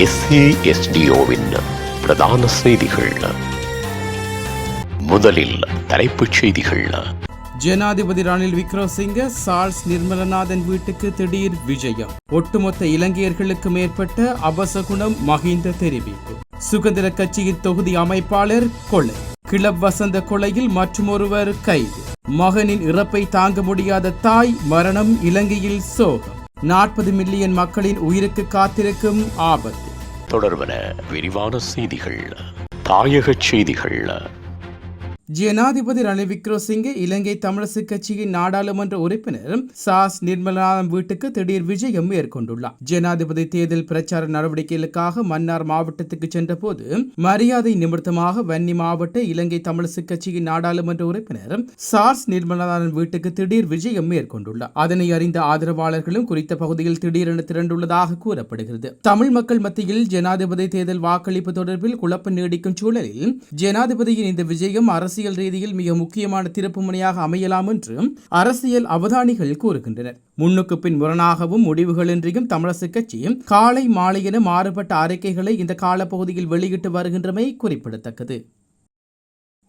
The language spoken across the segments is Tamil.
எஸ்ஏஎஸ்டிஓவின் பிரதான செய்திகள். முதலில் தலைப்புச் செய்திகள். ஜனாதிபதி ரணில் விக்ரமசிங்க சார்ஸ் நிர்மலநாதன் வீட்டுக்கு திடீர் விஜயம். ஒட்டுமொத்த இலங்கையர்களுக்கு மேற்பட்ட அபசகுணம் மகிந்த தெரிவிப்பு. சுதந்திர கட்சியின் தொகுதி அமைப்பாளர் கொலை. கிளப் வசந்த கொலையில் மற்றுமொருவர் கைது. மகனின் இறப்பை தாங்க முடியாத தாய் மரணம் இலங்கையில் சோகம். நாற்பது மில்லியன் மக்களின் உயிருக்கு காத்திருக்கும் ஆபத்து. தொடர்பன விரிவான செய்திகள் தாயகச் செய்திகள். ஜனாதிபதி ரணில் விக்ரமசிங்கே இலங்கை தமிழரசு கட்சியின் நாடாளுமன்ற உறுப்பினர் சாஸ் நிர்மலானம் வீட்டுக்கு திடீர் விஜயம் மேற்கொண்டுள்ளார். ஜனாதிபதி தேர்தல் பிரச்சார நடவடிக்கைகளுக்காக மன்னார் மாவட்டத்துக்கு சென்றபோது மரியாதை நிமித்தமாக வன்னி மாவட்ட இலங்கை தமிழரசு கட்சியின் நாடாளுமன்ற உறுப்பினர் சார்ஸ் நிர்மலானந்தன் வீட்டுக்கு திடீர் விஜயம் மேற்கொண்டுள்ளார். அதனை அறிந்த ஆதரவாளர்களும் குறித்த பகுதியில் திடீரென திரண்டுள்ளதாக கூறப்படுகிறது. தமிழ் மக்கள் மத்தியில் ஜனாதிபதி தேர்தல் வாக்களிப்பு தொடர்பில் குழப்பம் நீடிக்கும் சூழலில் ஜனாதிபதியின் இந்த விஜயம் அரசு அரசியல் ரீதியில் மிக முக்கியமான திருப்பு முனையாக அமையலாம் என்று அரசியல் அவதானிகள் கூறுகின்றனர். முன்னுக்கு பின் முரணாகவும் முடிவுகளின்றியும் தமிழரசு கட்சி காலை மாலை என மாறுபட்ட அறிக்கைகளை இந்த காலப்பகுதியில் வெளியிட்டு வருகின்றமை குறிப்பிடத்தக்கது.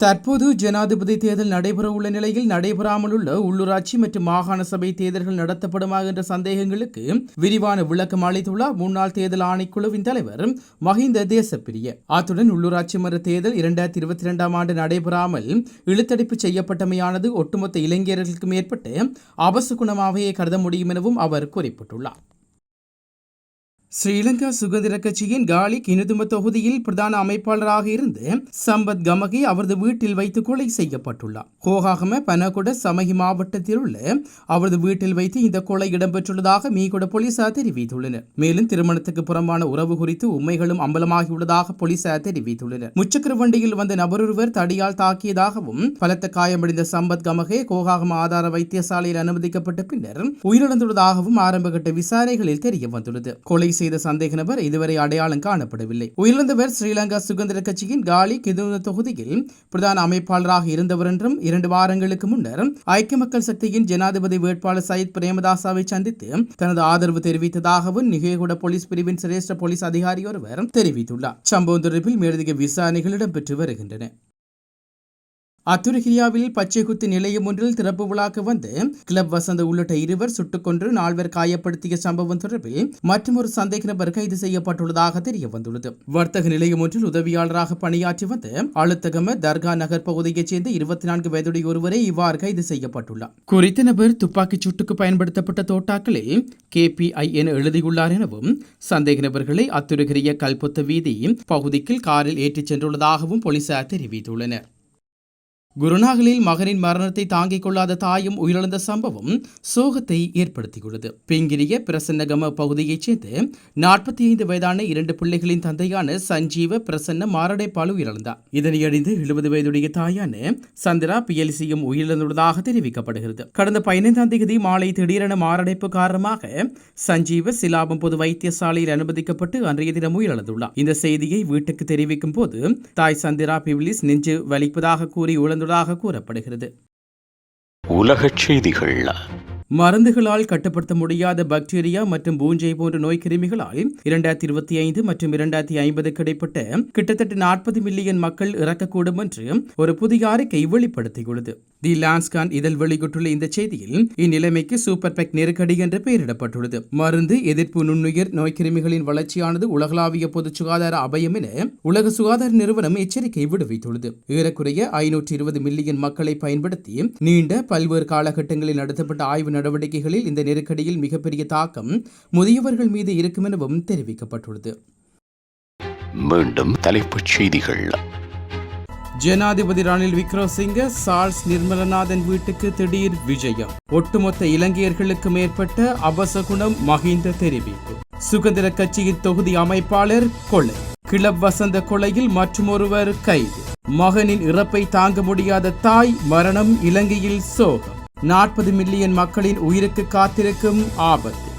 தற்போது ஜனாதிபதி தேர்தல் நடைபெறவுள்ள நிலையில் நடைபெறாமல் உள்ள உள்ளூராட்சி மற்றும் மாகாண சபை தேர்தல்கள் நடத்தப்படுமா என்ற சந்தேகங்களுக்கு விரிவான விளக்கம் அளித்துள்ளார் முன்னாள் தேர்தல் ஆணைக்குழுவின் தலைவர் மஹிந்த தேசப்பிரிய. அத்துடன் உள்ளூராட்சி மன்ற தேர்தல் இரண்டாயிரத்தி இருபத்தி இரண்டாம் ஆண்டு நடைபெறாமல் இழுத்தடிப்பு செய்யப்பட்டமையானது ஒட்டுமொத்த இளைஞர்களுக்கு மேற்பட்ட அபசகுணமாகவே கருத முடியும் எனவும் அவர் குறிப்பிட்டுள்ளார். ஸ்ரீலங்கா சுதந்திர கட்சியின் காலி கினுதும தொகுதியில் பிரதான அமைப்பாளராக இருந்து சம்பத் கமகி அவரது வீட்டில் வைத்து கொலை செய்யப்பட்டுள்ளார். கோகாகம பனகுட சமகி மாவட்டத்தில் உள்ள அவரது வீட்டில் வைத்து இந்த கொலை இடம்பெற்றுள்ளதாக மீகுட போலீசார் தெரிவித்துள்ளனர். மேலும் திருமணத்துக்கு புறம்பான உறவு குறித்து உண்மைகளும் அம்பலமாகியுள்ளதாக போலீசார் தெரிவித்துள்ளனர். முச்சக்கர வண்டியில் வந்த நபரொருவர் தடியால் தாக்கியதாகவும் பலத்த காயமடைந்த சம்பத் கமகே கோகாகம ஆதார வைத்தியசாலையில் அனுமதிக்கப்பட்ட பின்னர் உயிரிழந்துள்ளதாகவும் ஆரம்பகட்ட விசாரணைகளில் தெரிய வந்துள்ளது கொலை செய்த சந்தேக நபர் இதுவரை அடையாளம் காணப்படவில்லை. உயிரிழந்தவர் ஸ்ரீலங்கா சுதந்திர கட்சியின் காலி கிதுன தொகுதியில் பிரதான அமைப்பாளராக இருந்தவர் என்றும் இரண்டு வாரங்களுக்கு முன்னர் ஐக்கிய மக்கள் சக்தியின் ஜனாதிபதி வேட்பாளர் சயித் பிரேமதாசாவை சந்தித்து தனது ஆதரவு தெரிவித்ததாகவும் நிகேகுட போலீஸ் பிரிவின் சிரேஷ்ட போலீஸ் அதிகாரி ஒருவர் தெரிவித்துள்ளார். சம்பவம் தொடர்பில் மேலதிக விசாரணைகள் இடம்பெற்று வருகின்றன. அத்துருகிரியாவில் பச்சை குத்து நிலையம் ஒன்றில் திறப்பு விழாக்கு வந்து கிளப் வசந்த உள்ளிட்ட இருவர் சுட்டுக்கொன்று நால்வர் காயப்படுத்திய சம்பவம் தொடர்பில் மற்றொரு சந்தேக நபர் கைது செய்யப்பட்டுள்ளதாக தெரிய வந்துள்ளது. வர்த்தக நிலையம் ஒன்றில் உதவியாளராக பணியாற்றி வந்த அழுத்தகம தர்கா நகர் பகுதியைச் சேர்ந்த இருபத்தி நான்கு வயதுடைய ஒருவரை இவ்வாறு கைது செய்யப்பட்டுள்ளார். குறித்த நபர் துப்பாக்கிச் சூட்டுக்கு பயன்படுத்தப்பட்ட தோட்டாக்களில் கேபிஐ என எழுதியுள்ளார் எனவும் சந்தேக நபர்களை அத்துருகிரிய கல்பொத்த வீதி பகுதிக்கு காரில் ஏற்றிச் சென்றுள்ளதாகவும் போலீசார் தெரிவித்துள்ளனர். குருநாகலில் மகனின் மரணத்தை தாங்கிக் கொள்ளாத தாயும் உயிரிழந்த சம்பவம் சோகத்தை ஏற்படுத்தியுள்ளது. பிங்கிரிய பிரசன்னகம பகுதியைச் சேர்ந்த நாற்பத்தி ஐந்து வயதான இரண்டு பிள்ளைகளின் தந்தையான சஞ்சீவ பிரசன்ன மாரடைப்பால் உயிரிழந்தார். இதனையடைந்து எழுபது வயதுடைய தாயான சந்திரா பிஎல்சியும் உயிரிழந்துள்ளதாக தெரிவிக்கப்படுகிறது. கடந்த பதினைந்தாம் தேதி மாலை திடீரென மாரடைப்பு காரணமாக சஞ்சீவ சிலாபம் பொது வைத்தியசாலையில் அனுமதிக்கப்பட்டு அன்றைய தினம் உயிரிழந்துள்ளார். இந்த செய்தியை வீட்டுக்கு தெரிவிக்கும் போது தாய் சந்திரா பிவிலிஸ் நெஞ்சு வலிப்பதாக கூறி உழந்துள்ளதாக கூறப்படுகிறது. உலகச் செய்திகள் மருந்துகளால் கட்டுப்படுத்த முடியாத பாக்டீரியா மற்றும் பூஞ்சை போன்ற நோய் கிருமிகளால் இரண்டாயிரத்தி இருபத்தி ஐந்து மற்றும் இரண்டாயிரத்தி ஐம்பதுக்கு இடைப்பட்ட கிட்டத்தட்ட நாற்பது மில்லியன் மக்கள் இறக்கக்கூடும் என்று ஒரு புதிய அறிக்கை வெளிப்படுத்தியுள்ளது. தி லான்ஸ்கான் இதழ் வெளியிட்டுள்ள இந்த செய்தியில் இந்நிலைமைக்கு சூப்பர் பெக் நெருக்கடி என்று பெயரிடப்பட்டுள்ளது. மருந்து எதிர்ப்பு நுண்ணுயிர் நோய்க்கிருமிகளின் வளர்ச்சியானது உலகளாவிய பொது சுகாதார அபயம் என உலக சுகாதார நிறுவனம் எச்சரிக்கை விடுவித்துள்ளது. ஏறக்குறைய ஐநூற்றி இருபது மில்லியன் மக்களை பயன்படுத்தி நீண்ட பல்வேறு காலகட்டங்களில் நடத்தப்பட்ட ஆய்வு நடவடிக்கைகளில் இந்த நெருக்கடியில் மிகப்பெரிய தாக்கம் முதியவர்கள் மீது இருக்கும் எனவும் தெரிவிக்கப்பட்டுள்ளது. மீண்டும் தலைப்புச் செய்திகள். ஜனாதிபதி ரணில் விக்ரமசிங்க சார்ல்ஸ் நிர்மலநாதன் வீட்டுக்கு திடீர் விஜயம். ஒட்டுமொத்த இலங்கையர்களுக்கு மேற்பட்ட அபசகுணம் மகிந்த தெரிவிப்பு. சுதந்திர கட்சியின் தொகுதி அமைப்பாளர் கொலை. கிளப் வசந்த கொலையில் மற்றுமொருவர் கைது. மகனின் இறப்பை தாங்க முடியாத தாய் மரணம் இலங்கையில் சோகம். நாற்பது மில்லியன் மக்களின் உயிருக்கு காத்திருக்கும் ஆபத்து.